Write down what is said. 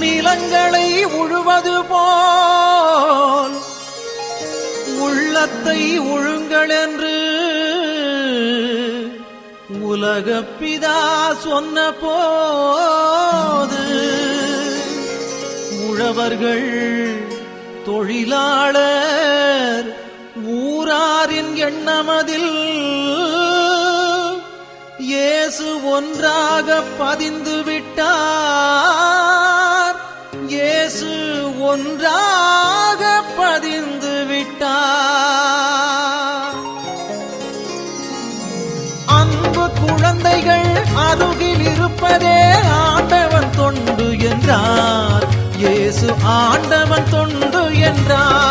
நிலங்களை உழுவது போல் உள்ளத்தை உழுங்கள் என்று உலகப்பிதா சொன்ன போது உழவர்கள் தொழிலாளர் ஊராரின் எண்ணமதில் இயேசு ஒன்றாக பதிந்து விட்டார் இயேசு ஒன்றாக பதிந்து விட்டார். அன்பு குழந்தைகள் அருகில் இருப்பதே ஆண்டவன் தொண்டு என்றார். இயேசு ஆண்டவன் தொண்டு என்றார்.